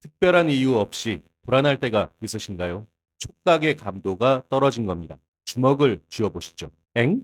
특별한 이유 없이 불안할 때가 있으신가요? 촉각의 감도가 떨어진 겁니다. 주먹을 쥐어보시죠. 엥?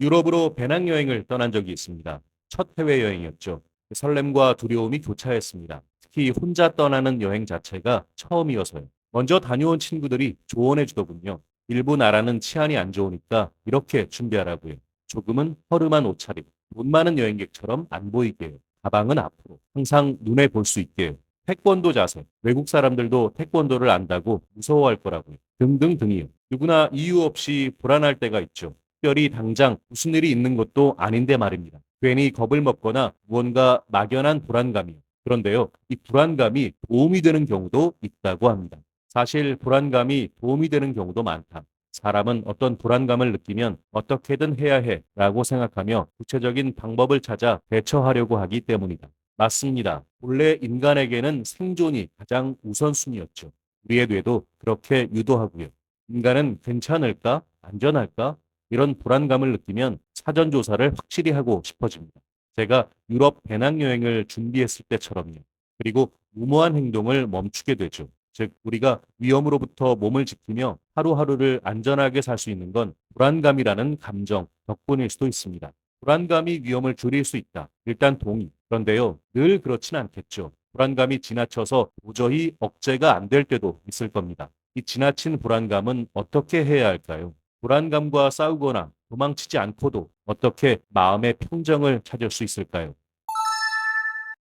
유럽으로 배낭여행을 떠난 적이 있습니다. 첫 해외여행이었죠. 설렘과 두려움이 교차했습니다. 특히 혼자 떠나는 여행 자체가 처음이어서요. 먼저 다녀온 친구들이 조언해 주더군요. 일부 나라는 치안이 안 좋으니까 이렇게 준비하라고요. 조금은 허름한 옷차림, 돈 많은 여행객처럼 안 보이게요. 가방은 앞으로, 항상 눈에 볼 수 있게요. 태권도 자세, 외국 사람들도 태권도를 안다고 무서워할 거라고요. 등등등이요. 누구나 이유 없이 불안할 때가 있죠. 특별히 당장 무슨 일이 있는 것도 아닌데 말입니다. 괜히 겁을 먹거나 무언가 막연한 불안감이요. 그런데요, 이 불안감이 도움이 되는 경우도 있다고 합니다. 사실 불안감이 도움이 되는 경우도 많다. 사람은 어떤 불안감을 느끼면 어떻게든 해야 해 라고 생각하며 구체적인 방법을 찾아 대처하려고 하기 때문이다. 맞습니다. 본래 인간에게는 생존이 가장 우선순위였죠. 우리의 뇌도 그렇게 유도하고요. 인간은 괜찮을까? 안전할까? 이런 불안감을 느끼면 사전 조사를 확실히 하고 싶어집니다. 제가 유럽 배낭여행을 준비했을 때처럼요. 그리고 무모한 행동을 멈추게 되죠. 즉, 우리가 위험으로부터 몸을 지키며 하루하루를 안전하게 살 수 있는 건 불안감이라는 감정 덕분일 수도 있습니다. 불안감이 위험을 줄일 수 있다. 일단 동의. 그런데요, 늘 그렇진 않겠죠. 불안감이 지나쳐서 도저히 억제가 안 될 때도 있을 겁니다. 이 지나친 불안감은 어떻게 해야 할까요? 불안감과 싸우거나 도망치지 않고도 어떻게 마음의 평정을 찾을 수 있을까요?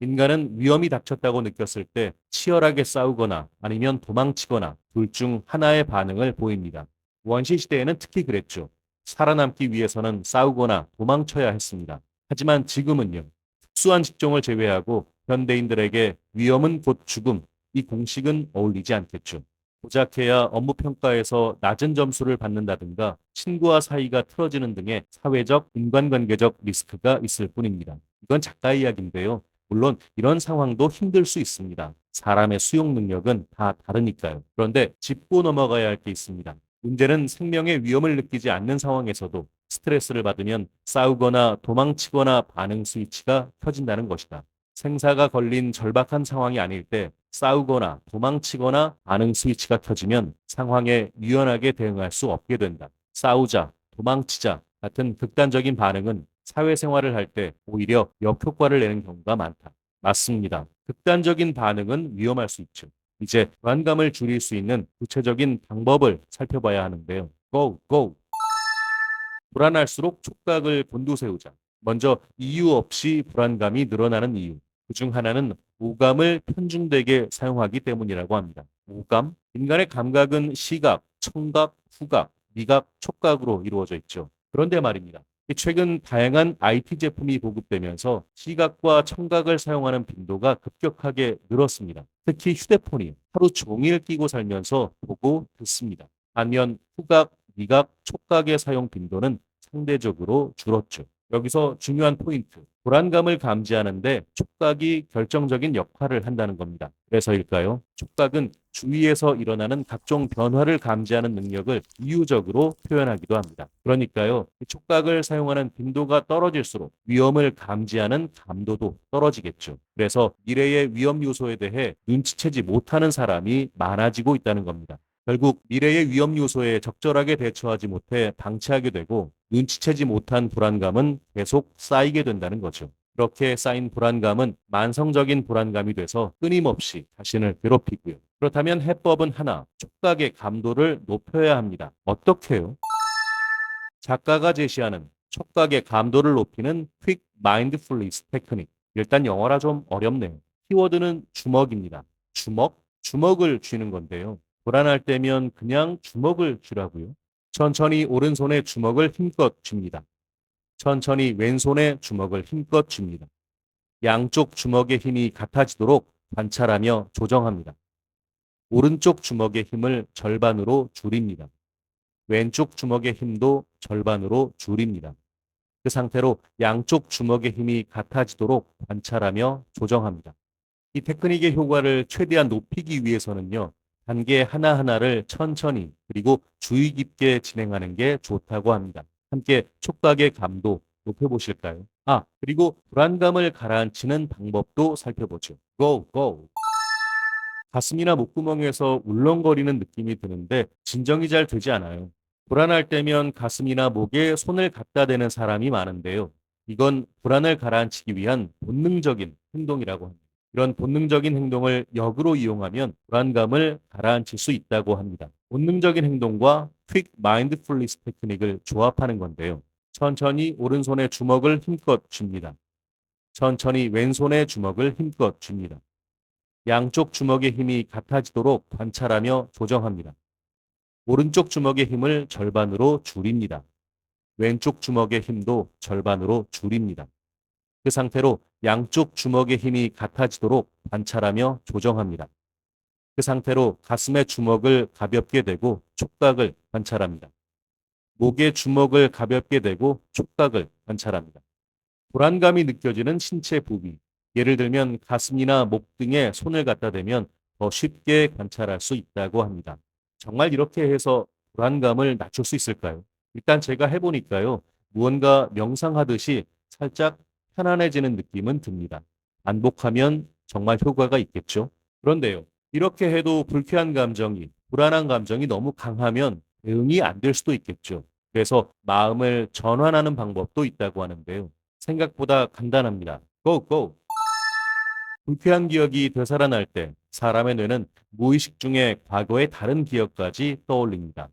인간은 위험이 닥쳤다고 느꼈을 때 치열하게 싸우거나 아니면 도망치거나 둘 중 하나의 반응을 보입니다. 원시 시대에는 특히 그랬죠. 살아남기 위해서는 싸우거나 도망쳐야 했습니다. 하지만 지금은요. 특수한 직종을 제외하고 현대인들에게 위험은 곧 죽음, 이 공식은 어울리지 않겠죠. 고작해야 업무 평가에서 낮은 점수를 받는다든가 친구와 사이가 틀어지는 등의 사회적, 인간관계적 리스크가 있을 뿐입니다. 이건 작가 이야기인데요. 물론 이런 상황도 힘들 수 있습니다. 사람의 수용 능력은 다 다르니까요. 그런데 짚고 넘어가야 할 게 있습니다. 문제는 생명의 위험을 느끼지 않는 상황에서도 스트레스를 받으면 싸우거나 도망치거나 반응 스위치가 켜진다는 것이다. 생사가 걸린 절박한 상황이 아닐 때 싸우거나 도망치거나 반응 스위치가 켜지면 상황에 유연하게 대응할 수 없게 된다. 싸우자, 도망치자 같은 극단적인 반응은 사회생활을 할 때 오히려 역효과를 내는 경우가 많다. 맞습니다. 극단적인 반응은 위험할 수 있죠. 이제 불안감을 줄일 수 있는 구체적인 방법을 살펴봐야 하는데요. 고, 고! 불안할수록 촉각을 곤두세우자. 먼저 이유 없이 불안감이 늘어나는 이유. 그 중 하나는 오감을 편중되게 사용하기 때문이라고 합니다. 오감? 인간의 감각은 시각, 청각, 후각, 미각, 촉각으로 이루어져 있죠. 그런데 말입니다. 최근 다양한 IT 제품이 보급되면서 시각과 청각을 사용하는 빈도가 급격하게 늘었습니다. 특히 휴대폰이 하루 종일 끼고 살면서 보고 듣습니다. 반면 후각, 미각, 촉각의 사용 빈도는 상대적으로 줄었죠. 여기서 중요한 포인트. 불안감을 감지하는데 촉각이 결정적인 역할을 한다는 겁니다. 그래서일까요? 촉각은 주위에서 일어나는 각종 변화를 감지하는 능력을 이유적으로 표현하기도 합니다. 그러니까요, 이 촉각을 사용하는 빈도가 떨어질수록 위험을 감지하는 감도도 떨어지겠죠. 그래서 미래의 위험 요소에 대해 눈치채지 못하는 사람이 많아지고 있다는 겁니다. 결국 미래의 위험 요소에 적절하게 대처하지 못해 방치하게 되고 눈치채지 못한 불안감은 계속 쌓이게 된다는 거죠. 그렇게 쌓인 불안감은 만성적인 불안감이 돼서 끊임없이 자신을 괴롭히고요. 그렇다면 해법은 하나, 촉각의 감도를 높여야 합니다. 어떻게요? 작가가 제시하는 촉각의 감도를 높이는 퀵 마인드풀리스 테크닉. 일단 영어라 좀 어렵네요. 키워드는 주먹입니다. 주먹? 주먹을 쥐는 건데요. 불안할 때면 그냥 주먹을 쥐라고요. 천천히 오른손에 주먹을 힘껏 쥡니다. 천천히 왼손에 주먹을 힘껏 쥡니다. 양쪽 주먹의 힘이 같아지도록 관찰하며 조정합니다. 오른쪽 주먹의 힘을 절반으로 줄입니다. 왼쪽 주먹의 힘도 절반으로 줄입니다. 그 상태로 양쪽 주먹의 힘이 같아지도록 관찰하며 조정합니다. 이 테크닉의 효과를 최대한 높이기 위해서는요, 단계 하나하나를 천천히 그리고 주의 깊게 진행하는 게 좋다고 합니다. 함께 촉각의 감도, 높여보실까요? 아, 그리고 불안감을 가라앉히는 방법도 살펴보죠. Go, go. 가슴이나 목구멍에서 울렁거리는 느낌이 드는데 진정이 잘 되지 않아요. 불안할 때면 가슴이나 목에 손을 갖다 대는 사람이 많은데요. 이건 불안을 가라앉히기 위한 본능적인 행동이라고 합니다. 이런 본능적인 행동을 역으로 이용하면 불안감을 가라앉힐 수 있다고 합니다. 본능적인 행동과 퀵 마인드풀리스 테크닉을 조합하는 건데요. 천천히 오른손에 주먹을 힘껏 줍니다. 천천히 왼손에 주먹을 힘껏 줍니다. 양쪽 주먹의 힘이 같아지도록 관찰하며 조정합니다. 오른쪽 주먹의 힘을 절반으로 줄입니다. 왼쪽 주먹의 힘도 절반으로 줄입니다. 그 상태로 양쪽 주먹의 힘이 같아지도록 관찰하며 조정합니다. 그 상태로 가슴의 주먹을 가볍게 대고 촉각을 관찰합니다. 목의 주먹을 가볍게 대고 촉각을 관찰합니다. 불안감이 느껴지는 신체 부위, 예를 들면 가슴이나 목 등에 손을 갖다 대면 더 쉽게 관찰할 수 있다고 합니다. 정말 이렇게 해서 불안감을 낮출 수 있을까요? 일단 제가 해보니까요. 무언가 명상하듯이 살짝 편안해지는 느낌은 듭니다. 반복하면 정말 효과가 있겠죠. 그런데요. 이렇게 해도 불쾌한 감정이, 불안한 감정이 너무 강하면 대응이 안 될 수도 있겠죠. 그래서 마음을 전환하는 방법도 있다고 하는데요. 생각보다 간단합니다. 고, 고! 불쾌한 기억이 되살아날 때 사람의 뇌는 무의식 중에 과거의 다른 기억까지 떠올립니다.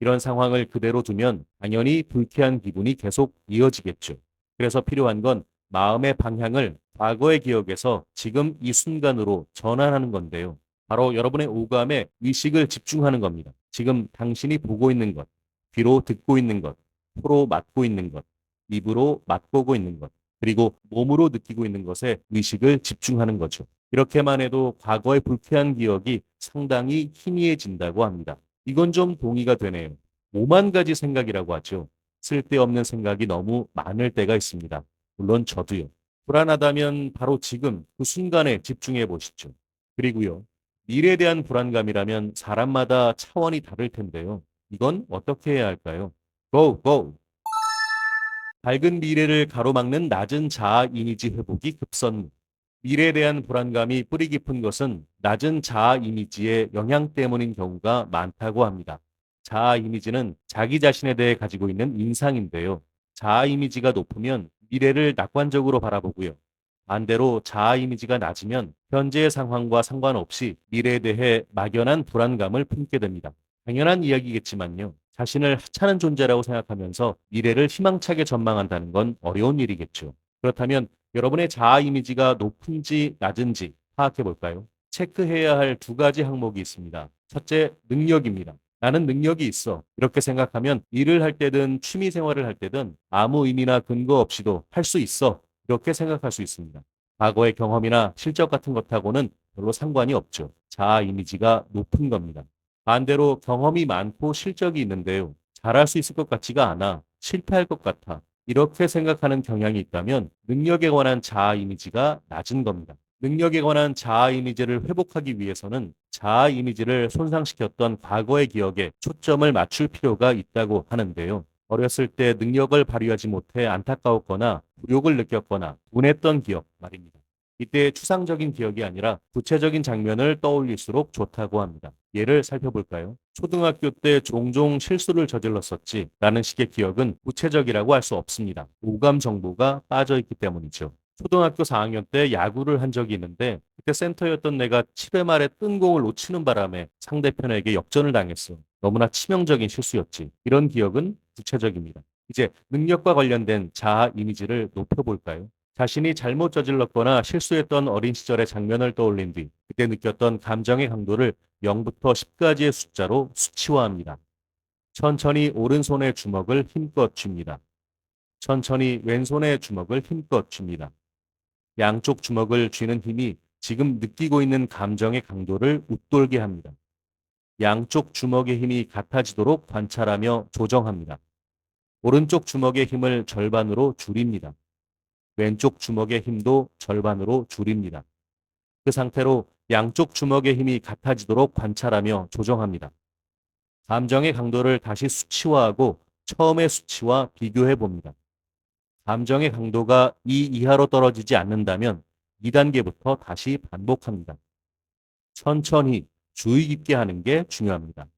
이런 상황을 그대로 두면 당연히 불쾌한 기분이 계속 이어지겠죠. 그래서 필요한 건 마음의 방향을 과거의 기억에서 지금 이 순간으로 전환하는 건데요. 바로 여러분의 오감에 의식을 집중하는 겁니다. 지금 당신이 보고 있는 것, 귀로 듣고 있는 것, 코로 맡고 있는 것, 입으로 맛보고 있는 것, 그리고 몸으로 느끼고 있는 것에 의식을 집중하는 거죠. 이렇게만 해도 과거의 불쾌한 기억이 상당히 희미해진다고 합니다. 이건 좀 동의가 되네요. 오만 가지 생각이라고 하죠. 쓸데없는 생각이 너무 많을 때가 있습니다. 물론 저도요. 불안하다면 바로 지금 그 순간에 집중해 보시죠. 그리고요. 미래에 대한 불안감이라면 사람마다 차원이 다를 텐데요. 이건 어떻게 해야 할까요? Go, go! 밝은 미래를 가로막는 낮은 자아 이미지 회복이 급선무. 미래에 대한 불안감이 뿌리 깊은 것은 낮은 자아 이미지의 영향 때문인 경우가 많다고 합니다. 자아 이미지는 자기 자신에 대해 가지고 있는 인상인데요. 자아 이미지가 높으면 미래를 낙관적으로 바라보고요. 반대로 자아 이미지가 낮으면 현재의 상황과 상관없이 미래에 대해 막연한 불안감을 품게 됩니다. 당연한 이야기겠지만요. 자신을 하찮은 존재라고 생각하면서 미래를 희망차게 전망한다는 건 어려운 일이겠죠. 그렇다면 여러분의 자아 이미지가 높은지 낮은지 파악해 볼까요? 체크해야 할 두 가지 항목이 있습니다. 첫째, 능력입니다. 나는 능력이 있어. 이렇게 생각하면 일을 할 때든 취미 생활을 할 때든 아무 의미나 근거 없이도 할 수 있어. 이렇게 생각할 수 있습니다. 과거의 경험이나 실적 같은 것하고는 별로 상관이 없죠. 자아 이미지가 높은 겁니다. 반대로 경험이 많고 실적이 있는데요. 잘할 수 있을 것 같지가 않아. 실패할 것 같아. 이렇게 생각하는 경향이 있다면 능력에 관한 자아 이미지가 낮은 겁니다. 능력에 관한 자아 이미지를 회복하기 위해서는 자아 이미지를 손상시켰던 과거의 기억에 초점을 맞출 필요가 있다고 하는데요. 어렸을 때 능력을 발휘하지 못해 안타까웠거나 굴욕을 느꼈거나 분했던 기억 말입니다. 이때 추상적인 기억이 아니라 구체적인 장면을 떠올릴수록 좋다고 합니다. 예를 살펴볼까요? 초등학교 때 종종 실수를 저질렀었지 라는 식의 기억은 구체적이라고 할 수 없습니다. 오감 정보가 빠져있기 때문이죠. 초등학교 4학년 때 야구를 한 적이 있는데 그때 센터였던 내가 7회 말에 뜬 공을 놓치는 바람에 상대편에게 역전을 당했어. 너무나 치명적인 실수였지. 이런 기억은 구체적입니다. 이제 능력과 관련된 자아 이미지를 높여볼까요? 자신이 잘못 저질렀거나 실수했던 어린 시절의 장면을 떠올린 뒤 그때 느꼈던 감정의 강도를 0부터 10까지의 숫자로 수치화합니다. 천천히 오른손의 주먹을 힘껏 줍니다. 천천히 왼손의 주먹을 힘껏 줍니다. 양쪽 주먹을 쥐는 힘이 지금 느끼고 있는 감정의 강도를 웃돌게 합니다. 양쪽 주먹의 힘이 같아지도록 관찰하며 조정합니다. 오른쪽 주먹의 힘을 절반으로 줄입니다. 왼쪽 주먹의 힘도 절반으로 줄입니다. 그 상태로 양쪽 주먹의 힘이 같아지도록 관찰하며 조정합니다. 감정의 강도를 다시 수치화하고 처음의 수치와 비교해 봅니다. 감정의 강도가 이 이하로 떨어지지 않는다면 2단계부터 다시 반복합니다. 천천히 주의 깊게 하는 게 중요합니다.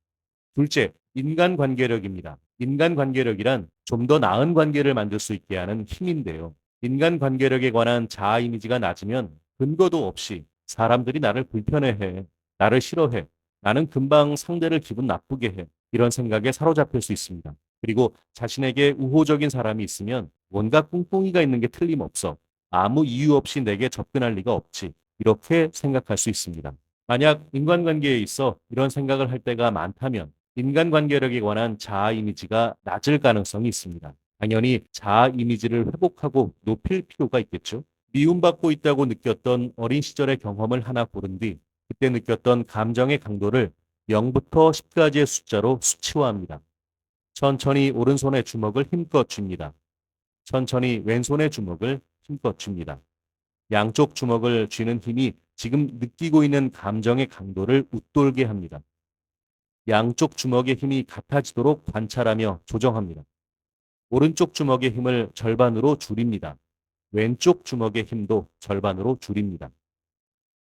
둘째, 인간관계력입니다. 인간관계력이란 좀 더 나은 관계를 만들 수 있게 하는 힘인데요. 인간관계력에 관한 자아 이미지가 낮으면 근거도 없이 사람들이 나를 불편해해, 나를 싫어해, 나는 금방 상대를 기분 나쁘게 해, 이런 생각에 사로잡힐 수 있습니다. 그리고 자신에게 우호적인 사람이 있으면 뭔가 꿍꿍이가 있는 게 틀림없어. 아무 이유 없이 내게 접근할 리가 없지. 이렇게 생각할 수 있습니다. 만약 인간관계에 있어 이런 생각을 할 때가 많다면 인간관계력에 관한 자아 이미지가 낮을 가능성이 있습니다. 당연히 자아 이미지를 회복하고 높일 필요가 있겠죠. 미움받고 있다고 느꼈던 어린 시절의 경험을 하나 고른 뒤 그때 느꼈던 감정의 강도를 0부터 10까지의 숫자로 수치화합니다. 천천히 오른손의 주먹을 힘껏 줍니다. 천천히 왼손의 주먹을 힘껏 줍니다. 양쪽 주먹을 쥐는 힘이 지금 느끼고 있는 감정의 강도를 웃돌게 합니다. 양쪽 주먹의 힘이 같아지도록 관찰하며 조정합니다. 오른쪽 주먹의 힘을 절반으로 줄입니다. 왼쪽 주먹의 힘도 절반으로 줄입니다.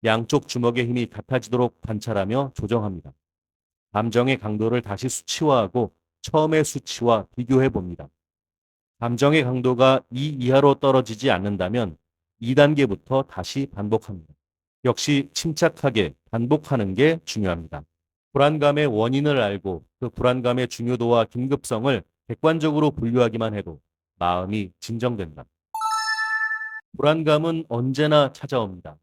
양쪽 주먹의 힘이 같아지도록 관찰하며 조정합니다. 감정의 강도를 다시 수치화하고 처음의 수치와 비교해 봅니다. 감정의 강도가 2 이하로 떨어지지 않는다면 2단계부터 다시 반복합니다. 역시 침착하게 반복하는 게 중요합니다. 불안감의 원인을 알고 그 불안감의 중요도와 긴급성을 객관적으로 분류하기만 해도 마음이 진정된다. 불안감은 언제나 찾아옵니다.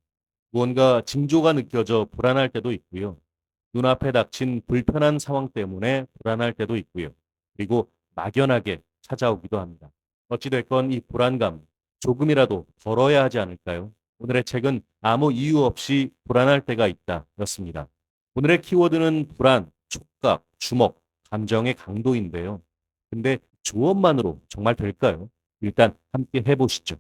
무언가 징조가 느껴져 불안할 때도 있고요. 눈앞에 닥친 불편한 상황 때문에 불안할 때도 있고요. 그리고 막연하게 찾아오기도 합니다. 어찌됐건 이 불안감 조금이라도 덜어야 하지 않을까요? 오늘의 책은 아무 이유 없이 불안할 때가 있다 였습니다. 오늘의 키워드는 불안, 촉각, 주먹, 감정의 강도인데요. 근데 조언만으로 정말 될까요? 일단 함께 해보시죠.